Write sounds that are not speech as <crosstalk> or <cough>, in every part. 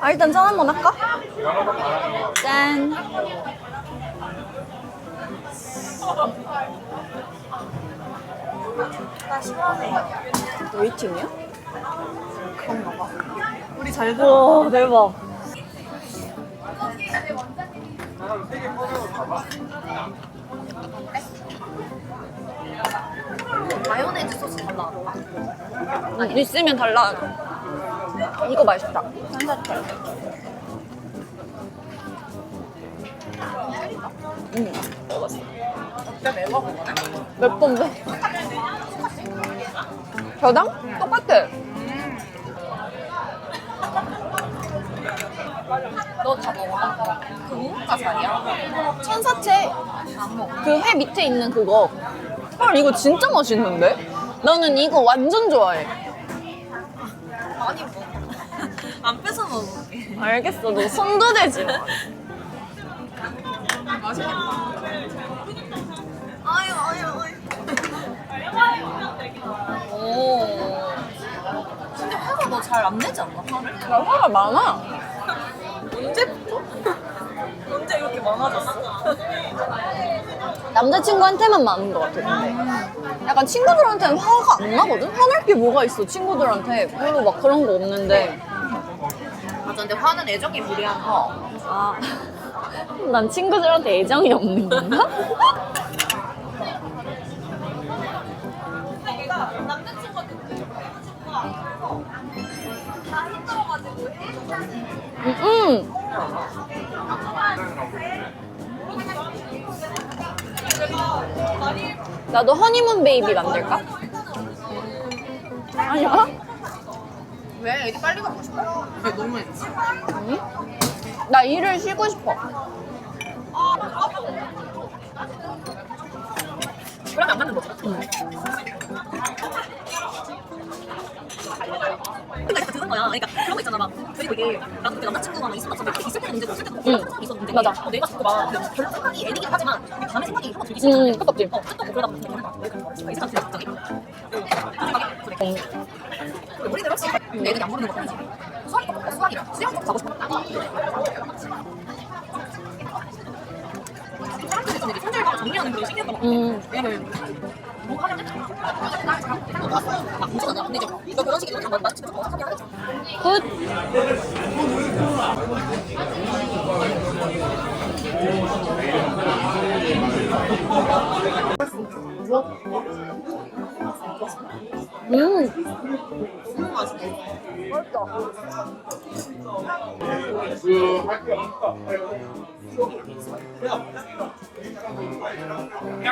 아, 일단 짠 한번 할까? 짠. 나 싫어해. 웨이팅이야? 그런가 봐. 우리 잘 들어. 와, 대박. 마요네즈 소스 달라. 응, 있으면 달라. 이거 맛있다. 산사태. 응, 먹었어. 진짜 매워 그거네. 몇 번데? 저당? 똑같아. 너 다 먹어? 그 우뭇가사리야? 천사채. 안 먹어. 그 회 밑에 있는 그거. 헐, 이거 진짜 맛있는데? 나는 이거 완전 좋아해. 많이 먹어. 안 뺏어 먹을게. 알겠어. 너 손도 대지 마. 맛있겠다. 아유, 아유, 아유. 오. 근데 화가 너 잘 안 내지 않나? 화를? 나 화가 많아. 언제부터? <laughs> 언제 이렇게 많아졌어? 남자친구한테만 많은 것 같아, 근데. 약간 친구들한테는 화가 안 나거든? 화날 게 뭐가 있어, 친구들한테. 별로 막 그런 거 없는데. 근데 화는 애정이 무리한 거. 아. <laughs> 난 친구들한테 애정이 없는 건가? 음, 나도 허니문 베이비 만들까? 아니야? 왜? 애기 빨리 가고 싶어? 왜 너무 했지? 응? 나 일을 쉬고 싶어. 안 맞는 거지? 거야. 그러니까 그런 거 있잖아. 막 그리고 이게 나도 그때 남자친구가 막 있었던 데 있을 때는 문제고 없을 때는 응. 항상 있었는데 맞아. 어, 내가 자꾸 막별 생각이 애기긴 하지만 밤에 생각이 한번 들기 응, 시작해. 똑같지. 어, 뜻도 그러다 보면 그냥 왜 그런 거지? 이 사람 진짜 갑자기. 그 생각이 그래. 혹시 애들이 안 부르는 거 아니지? 수학이 가고 싶어. 사람들이 좀 이렇게 손절과 정리하는 그런 신기한 거 같아. 음. 왜냐면 뭐 하면 막 무서워하냐? 근데 이제 너 그런 식이면 다 맞추면 어떻게 하겠지? 굿.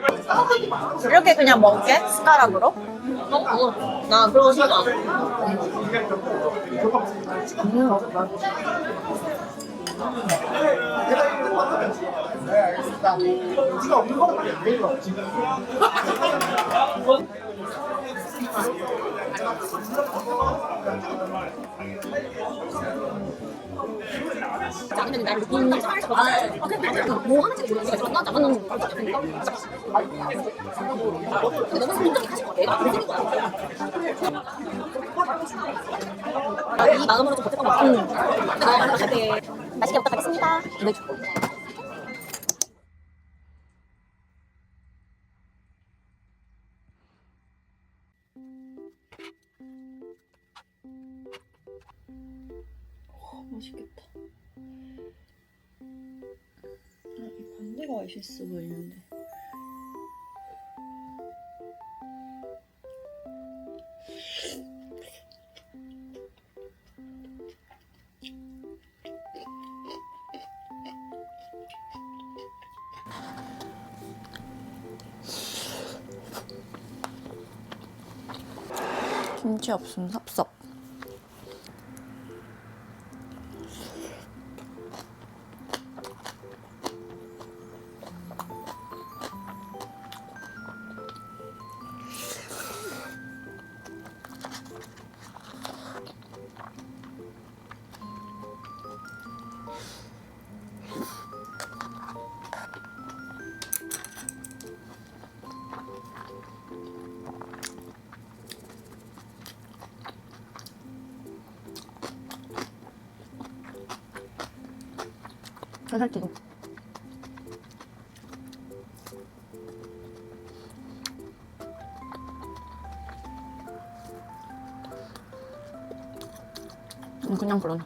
맛있다. 이렇게 그냥 먹게? 숟가락으로? 어? 어. 나 그런 거 싫어. 아, 같아. 것 같아. 이 마음으로 좀 버텨봐. 응. 근데 너가 만날 때 맛있게 먹다 가겠습니다. 네. 맛있겠다. 아, 이 반대가 맛있어 보이는데. 김치 없으면 섭섭. 살찌도. 음, 그냥 그러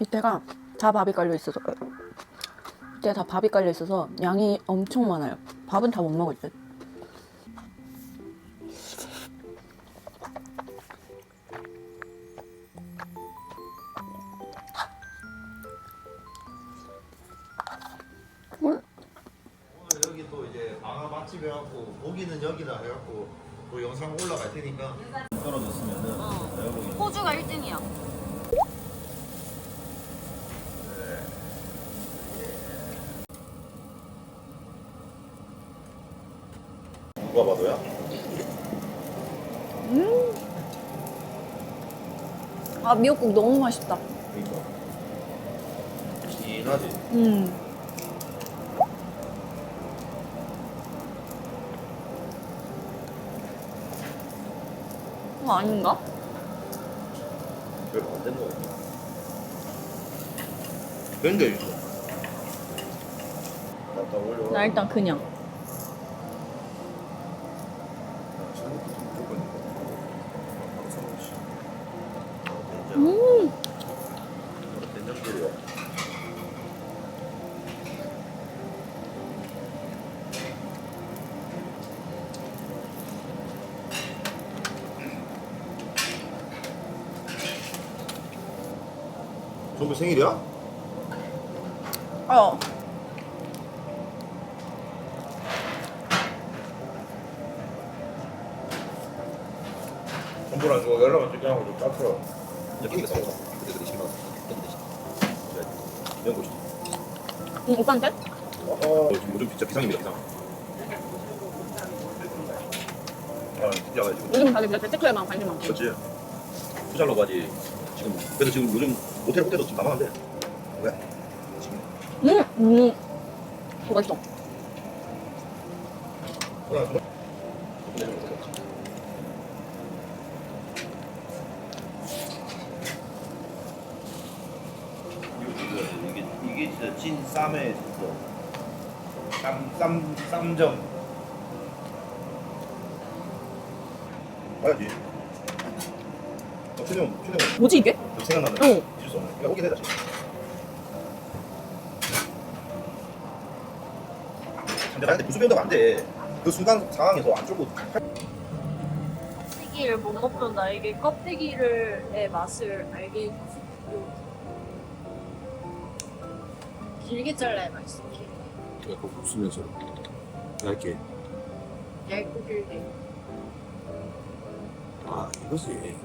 이때가 다 밥이 깔려 있어서 이때 다 밥이 깔려 있어서 양이 엄청 많아요. 밥은 다 못 먹을 듯. 아 미역국 너무 맛있다. 그러니까 진하지 음. 어 아닌가? 별로 안 된다 근데 있어 갖다 올려 나 일단 그냥. 음 된장들이야 전부 생일이야? 어. 전부랑 저 연락 어떻게 하고 좀 이제 그때 그때 그때 이런 응, 오빠한테? 어, 지금 요즘 진짜 비상입니다 비상. 아 진짜. 지금 요즘 다들 진짜 재테크에만 관심 많고. 그렇지. 투자려고 하지. 지금 그래서 지금 요즘 모텔 호텔도 지금 나가는데 왜? 지금 음, 음. 그거 맛있어. 하나 더? 이게 이게 진짜 찐 쌈에 진짜 쌈쌈 쌈정 봐야지 어, 최대한 최대한 뭐지 이게? 그 생각나는 어. 수 없는 그러니까 오게 되다 지금 근데 나한테 무수 변도가 안돼. 그 순간 상황에서 안 쫄고 껍데기를 못 먹던 나에게 껍데기를의 맛을 알게 해주고 길게 잘라야 맛있어 길게. 약간 웃으면서 얇게. 얇고 길게. 아 이거지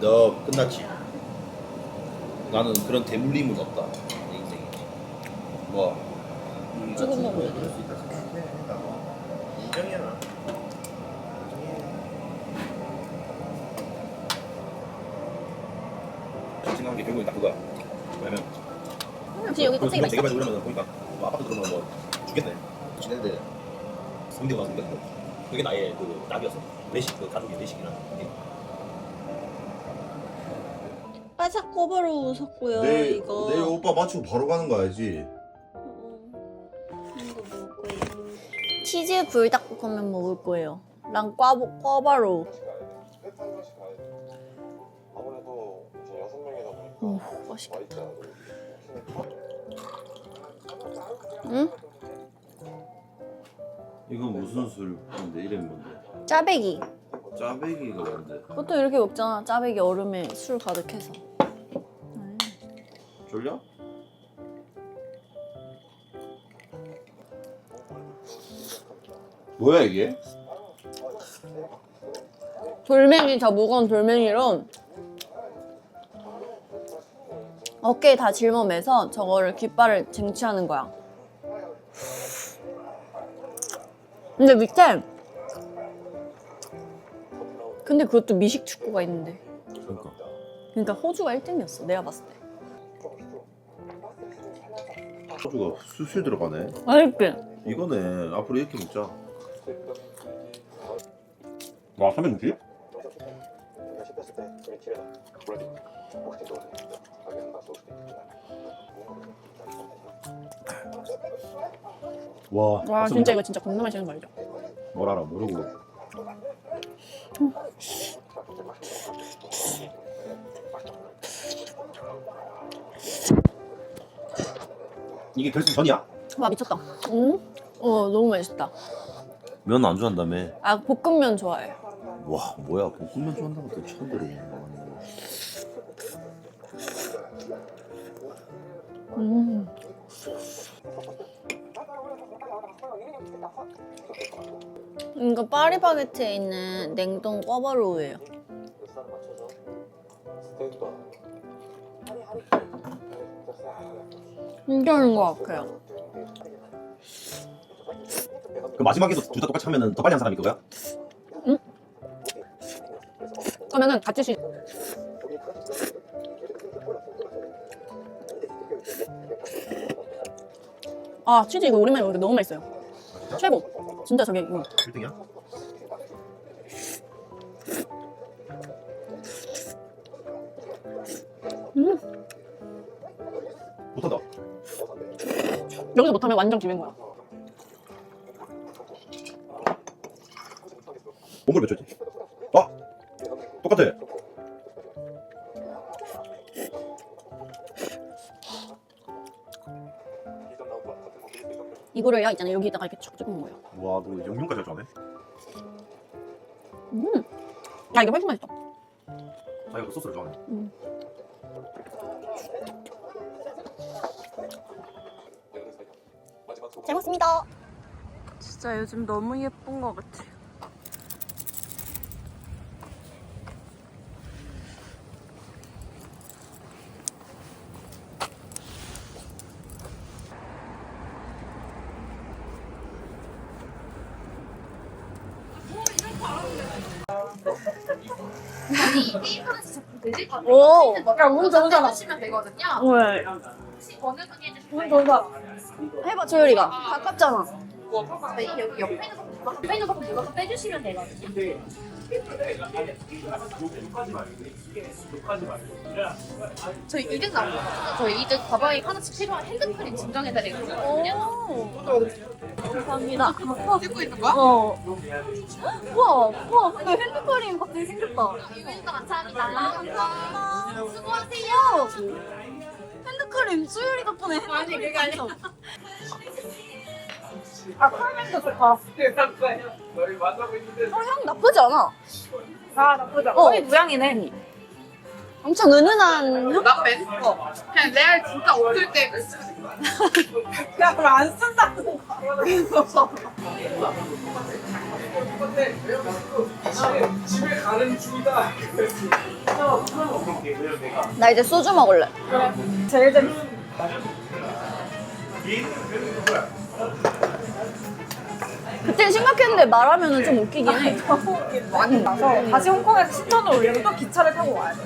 너 끝났지? 나는 그런 대물림은 없다. 내 인생에. 뭐? 조금 먹어야 그럴 수 있다 생각해 인정이야 게딱 그거야. 왜냐면 혹시 여기 껍데기 맛있어? 재개발 그러면 보니까 뭐 아파트 들어오면 뭐 죽겠네. 지냈는데 성대 가서 생겼고 그게 나의 그 낙이었어. 내식 그 가족의 내식이라는 게 바삭 꼬바로 샀고요. 내일, 이거. 내일 오빠 맞추고 바로 가는 거 알지? 어, 이거 먹을 거예요. 치즈 불닭볶음면 먹을 거예요. 랑 꽈보 꼬바로. 아무래도 이제 여섯 명이다 보니까 오, 맛있겠다. 응? 이거 무슨 술인데 이름이 뭔데? 짜배기. 짜배기가 뭔데? 보통 이렇게 먹잖아. 짜배기 얼음에 술 가득해서. 졸려? 뭐야 이게? 돌멩이 저 무거운 돌멩이로 어깨에 다 짊어매서 저거를 깃발을 쟁취하는 거야. 근데 밑에 근데 그것도 미식 축구가 있는데. 그러니까 그러니까 호주가 1등이었어. 내가 봤을 때. 소주가 술술 들어가네. 맛있게. 이거네. 앞으로 이렇게 먹자. 와, 360? 와, 와 진짜 이거 진짜 겁나 맛있는 거 알죠? 뭘 알아 모르고. 이게 결승 전이야? 와 미쳤다. 응? 어 너무 맛있다. 면 안 좋아한다며. 아 볶음면 좋아해. 와, 뭐야 볶음면 좋아한다고 또 처음 들어보네. 음. 이거 파리바게트에 있는 냉동 꿔바로우예요. 괜찮은 것 같아요. 그 마지막에도 둘 다 똑같이 하면은 더 빨리 한 사람이 그거야? 그러면은 같이 시. 아 치즈 이거 오랜만에 먹는데 너무 맛있어요. 최고. 진짜 저게 이거. 1등이야? 음. 못한다. 여기서 못하면 완전 기회인 거야. 몸을 몇 초지? 아! 똑같아. 이거를 야 있잖아요 여기다가 이렇게 촥 찍은 거예요. 와, 너 영양까지 좋아하네. 음. 야 이게 훨씬 맛있어. 자기가 그 소스를 좋아하네. 잘 먹습니다. 진짜 요즘 너무 예쁜 것 같아. 오, 야, 운 좋잖아. 하시면 되거든요. 왜? 혹시 어느 분이 운 거예요? 좋다. 해봐, 조율이가. 가깝잖아. 네, 여기 옆에 있는 거, 옆에 있는 거 눌러서 빼주시면 되거든요. 저희 이득 나오거든요. 저희 이득 가방에 하나씩 필요한 핸드크림 증정해드리거든요. 감사합니다. 찍고 있는 거야? 어. 우와, 우와, 근데 핸드크림 갑자기 생겼다. 이거 감사합니다. 감사합니다. 수고하세요. 핸드크림 수율이 덕분에 핸드크림. 아니, 그게 아니라. 아, 칼멘트 좋다. 어, 향 나쁘지 않아. 아 나쁘죠? 어. 거의 무향이네. 엄청 은은한 향? 나 뺀? 어. 그냥 레알 진짜 없을 때. <laughs> 야 그럼 안 쓴다는 거. 나 이제 소주 먹을래. 제일 재밌어. 그 땐 심각했는데 말하면 좀 웃기긴 해. 많이 나서 다시 홍콩에서 신천을 올리고 또 기차를 타고 와야 돼.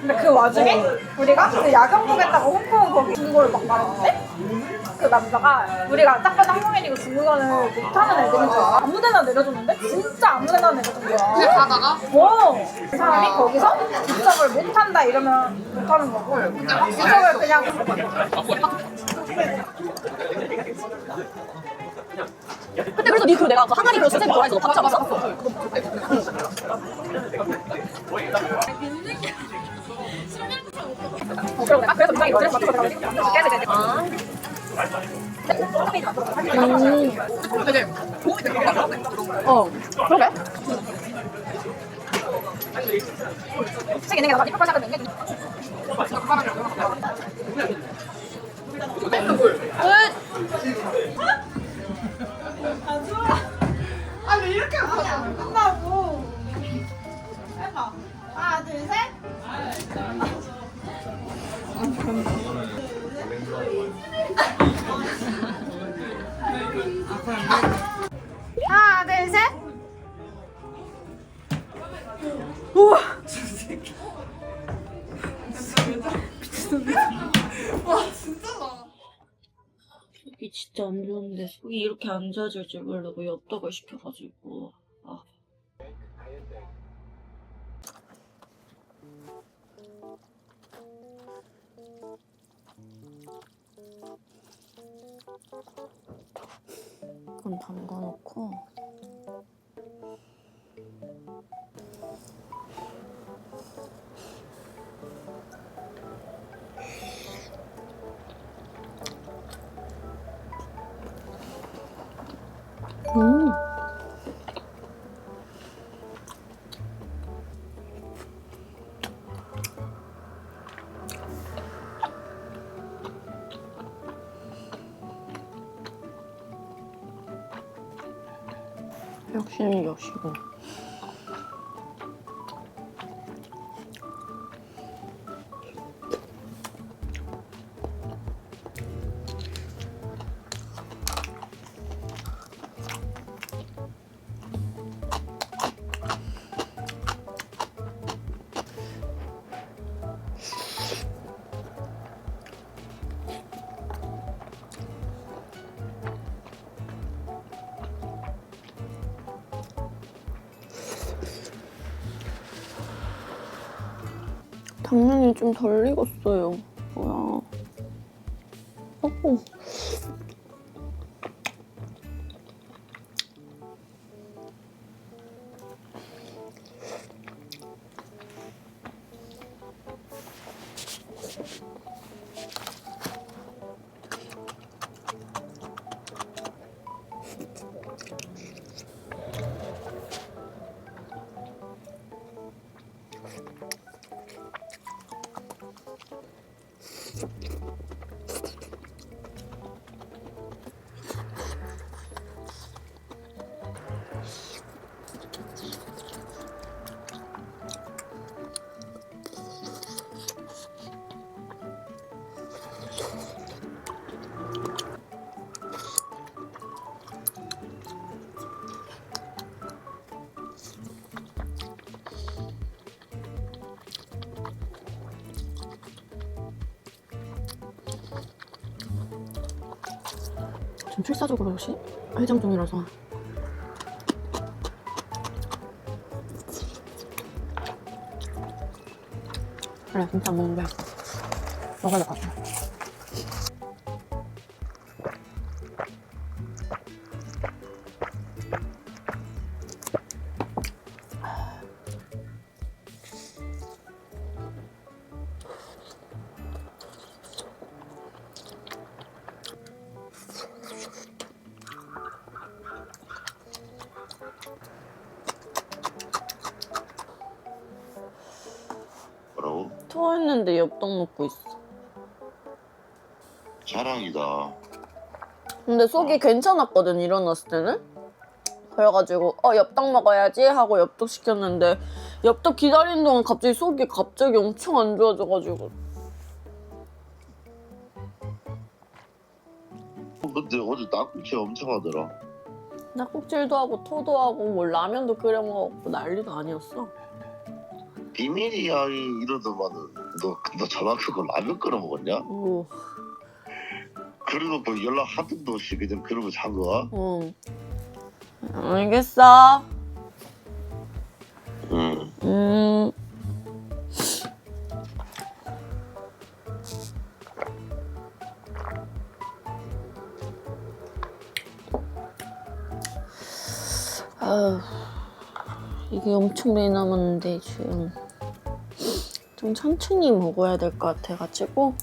근데 그 와중에 우리가 그 야경 보겠다고 홍콩 거기 중국어를 막 말했는데 그 남자가 우리가 딱 봐도 한국인이고 중국어를 못하는 애들인 줄 알아. 아무 데나 내려줬는데 진짜 아무 데나 내려준 거야. 그냥 가다가 오! 그 사람이 거기서 기적을 못한다 이러면 못하는 거고 기적을 그냥 근데 그래서 니그 내가 그 항아리 그 수제비 좋아해서 밥 잡았어? 어, 그럼 내가 그래서 굉장히 어제서 맞춰서 깨지 깨지 아. 어, 그러게. 책 있는 게 나가 작은 게 하나 둘셋. 속이 진짜 안 좋은데 속이 이렇게 안 좋아질 줄 모르고 엽떡을 시켜가지고 아. 이건 담가놓고 역시는 역시고 당면이 좀 덜 익었어요. 뭐야. 어. 필사적으로 혹시? 회장 중이라서. 그래 진짜 안 먹는데 먹어야 될 것 같아 자랑이다. 근데 속이 괜찮았거든 일어났을 때는 그래가지고 어 엽떡 먹어야지 하고 엽떡 시켰는데 엽떡 기다리는 동안 갑자기 속이 갑자기 엄청 안 좋아져가지고 근데 어제 낙국치 엄청 하더라. 낙국질도 하고 토도 하고 뭐 라면도 끓여 먹었고 난리도 아니었어 비밀이야 이- 이러더만은 너, 너 전화 끊고 라면 끓여 먹었냐? 오, 그래놓고 연락 한 통도 없이 그냥 그러고 잔 거야? 응 알겠어 응. 음 아휴 이게 엄청 많이 남았는데 지금 좀 천천히 먹어야 될 것 같아가지고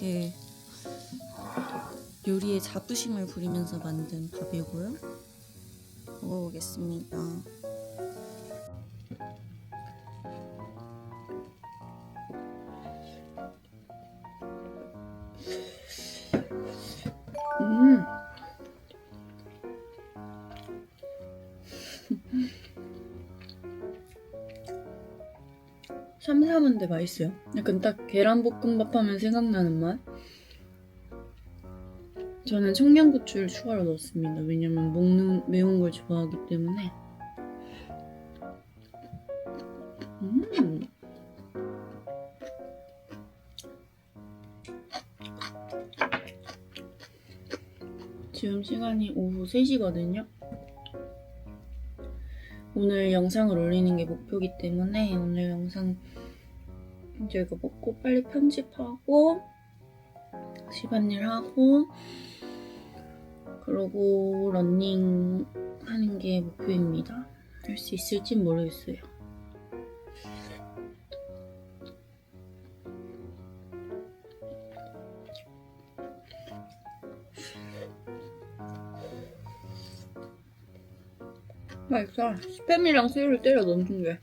그렇게 요리에 자부심을 부리면서 만든 밥이고요. 먹어보겠습니다. 삼삼한데 맛있어요. 약간 딱 계란볶음밥 하면 생각나는 맛? 저는 청양고추를 추가로 넣었습니다. 왜냐면 먹는 매운 걸 좋아하기 때문에. 음. 지금 시간이 오후 3시거든요. 오늘 영상을 올리는 게 목표이기 때문에 오늘 영상 이제 이거 먹고 빨리 편집하고 집안일 하고 그러고 러닝 하는 게 목표입니다. 할 수 있을진 모르겠어요. 맛있어. 스팸이랑 새우를 때려 넣는 게.